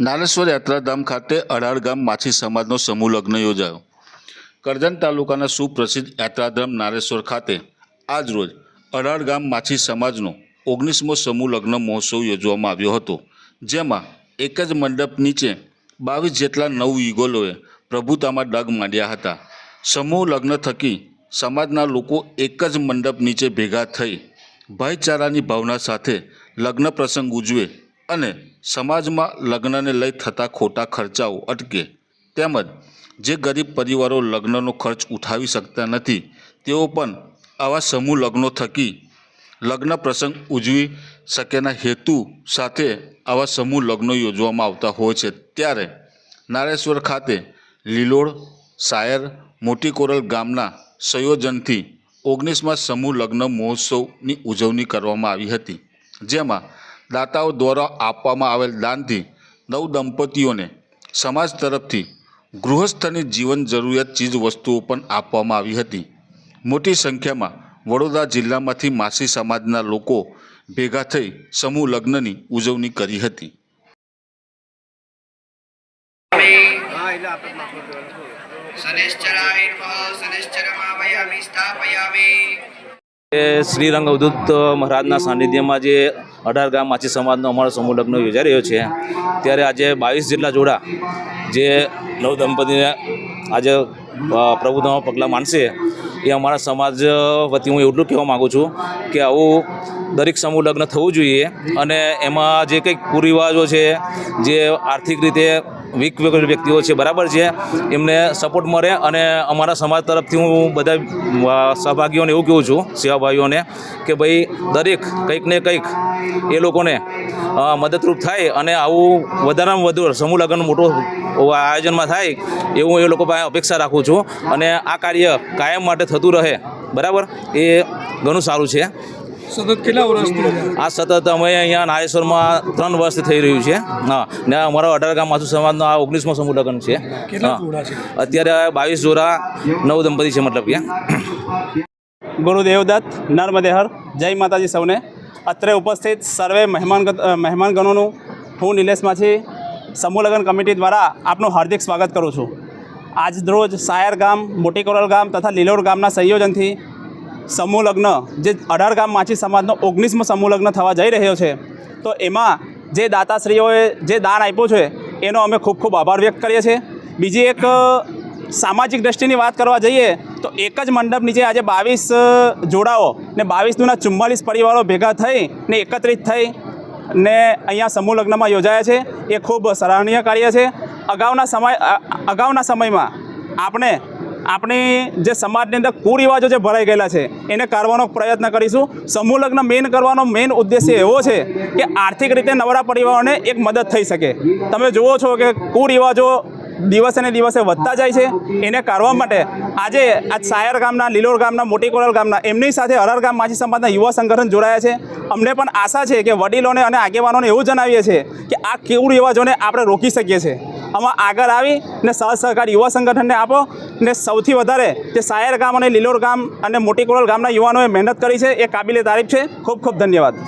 નારેશ્વર યાત્રાધામ ખાતે અઢાર ગામ માછી સમાજનો સમૂહ લગ્ન યોજાયો. કરજણ તાલુકાના સુપ્રસિદ્ધ યાત્રાધામ નારેશ્વર ખાતે આજરોજ અઢાર ગામ માછી સમાજનો ઓગણીસમો સમૂહ લગ્ન મહોત્સવ યોજવામાં આવ્યો હતો, જેમાં એક જ મંડપ નીચે બાવીસ જેટલા નવ યુગલોએ પ્રભુતામાં ડગ માંડ્યા હતા. સમૂહ લગ્ન થકી સમાજના લોકો એક જ મંડપ નીચે ભેગા થઈ ભાઈચારાની ભાવના સાથે લગ્ન પ્રસંગ ઉજવે અને સમાજમાં લગ્નને લઈ થતા ખોટા ખર્ચાઓ અટકે. તેમજ જે ગરીબ પરિવારો લગ્નનો ખર્ચ ઉઠાવી શકતા નથી, તેઓ પણ આવા સમૂહ લગ્નો થકી લગ્ન પ્રસંગ ઉજવી શકેના હેતુ સાથે આવા સમૂહ લગ્નો યોજવામાં આવતા હોય છે. ત્યારે નારેશ્વર ખાતે લીલોડ સાયર મોટી કોરલ ગામના સંયોજનથી ઓગણીસમાં સમૂહ લગ્ન મહોત્સવની ઉજવણી કરવામાં આવી હતી, જેમાં દાતાઓ દ્વારા આપવામાં આવેલ દાનથી નવ દંપતીઓને સમાજ તરફથી ગૃહસ્થની જીવન જરૂરિયાત ચીજ વસ્તુઓ પણ આપવામાં આવી હતી. મોટી સંખ્યામાં વડોદરા જિલ્લામાંથી માસી સમાજના લોકો ભેગા થઈ સમૂહ લગ્નની ઉજવણી કરી હતી. એ શ્રીરંગ અવધૂત મહારાજના સાનિધ્યમાં જે અઢાર ગામ માછી સમાજનો અમારો સમૂહ લગ્ન યોજાઈ રહ્યો છે, ત્યારે આજે બાવીસ જેટલા જોડા જે નવ દંપતીને આજે પ્રભુતામાં પગલાં માનશે એ અમારા સમાજ વતી હું એટલું કહેવા માગું છું કે આવું દરેક સમૂહ લગ્ન થવું જોઈએ અને એમાં જે કંઈક કુરિવાજો છે, જે આર્થિક રીતે વીક વ્યક્તિઓ છે, બરાબર છે. એમને સપોર્ટ મળે અને અમારા સમાજ તરફથી હું બધા સહભાગીઓને એવું કહું છું સેવાભાઈઓને કે ભાઈ, દરેક કંઈક ને કંઈક એ લોકોને મદદરૂપ થાય અને આવું વધારામાં વધુ સમૂહ લગ્ન મોટું આયોજનમાં થાય એવું એ લોકો પાસે અપેક્ષા રાખું છું. અને આ કાર્ય કાયમ માટે થતું રહે, બરાબર? એ ઘણું સારું છે. સતત કેટલા વર્ષથી આ સતત અમે અહીંયા નારેશ્વરમાં ત્રણ વર્ષથી થઈ રહ્યું છે. હા ને અમારો અઢાર ગામ માસુ સમાજનો આ ઓગણીસમો સમૂહ લગ્ન છે. કેટલા હા. જોડા છે? અત્યારે બાવીસ જોરા નવ દંપતી છે મતલબ કે. ગુરુદેવદત્ત નર્મદેહર જય માતાજી સૌને. અત્રે ઉપસ્થિત સર્વે મહેમાન મહેમાનગણોનું હું નિલેશ માછી સમૂહ લગ્ન કમિટી દ્વારા આપનું હાર્દિક સ્વાગત કરું છું. આજ રોજ સાયર ગામ મોટી કોરલ ગામ તથા લીલોડ ગામના સંયોજનથી સમૂહ લગ્ન જે અઢાર ગામ માછી સમાજનો ઓગણીસમો સમૂહ લગ્ન થવા જઈ રહ્યો છે, તો એમાં જે દાતાશ્રીઓએ જે દાન આપ્યું છે, એનો અમે ખૂબ ખૂબ આભાર વ્યક્ત કરીએ છીએ. બીજી એક સામાજિક દ્રષ્ટિની વાત કરવા જઈએ, તો એક જ મંડપ નીચે આજે બાવીસ જોડાઓ ને બાવીસ દુના ચુમ્માલીસ પરિવારો ભેગા થઈ ને એકત્રિત થઈ ને અહીંયા સમૂહ લગ્નમાં યોજાયા છે. એ ખૂબ સરાહનીય કાર્ય છે. અગાઉના સમય અગાઉના સમયમાં આપણે આપણી જે સમાજની અંદર કુરિવાજો જે ભરાઈ ગયેલા છે, એને કાઢવાનો પ્રયત્ન કરીશું. સમૂહ લગ્ન મેન કરવાનો મેઇન ઉદ્દેશ્ય એવો છે કે આર્થિક રીતે નવરા પરિવારોને એક મદદ થઈ શકે. તમે જુઓ છો કે કુરિવાજો દિવસે ને દિવસે વધતા જાય છે. એને કાઢવા માટે આજે આ સાયર ગામના, લીલોર ગામના, મોટી કોરલ ગામના, એમની સાથે હરાર ગામ માછી સમાજના યુવા સંગઠન જોડાયા છે. અમને પણ આશા છે કે વડીલોને અને આગેવાનોને એવું જણાવીએ છીએ કે આ કેવું રિવાજોને આપણે રોકી શકીએ છીએ. આમાં આગળ આવી ને સહ સહકાર યુવા સંગઠનને આપો ને સૌથી વધારે જે સાયર ગામ અને લીલોર ગામ અને મોટી કોરલ ગામના યુવાનોએ મહેનત કરી છે એ કાબિલે તારીફ છે. ખૂબ ખૂબ ધન્યવાદ.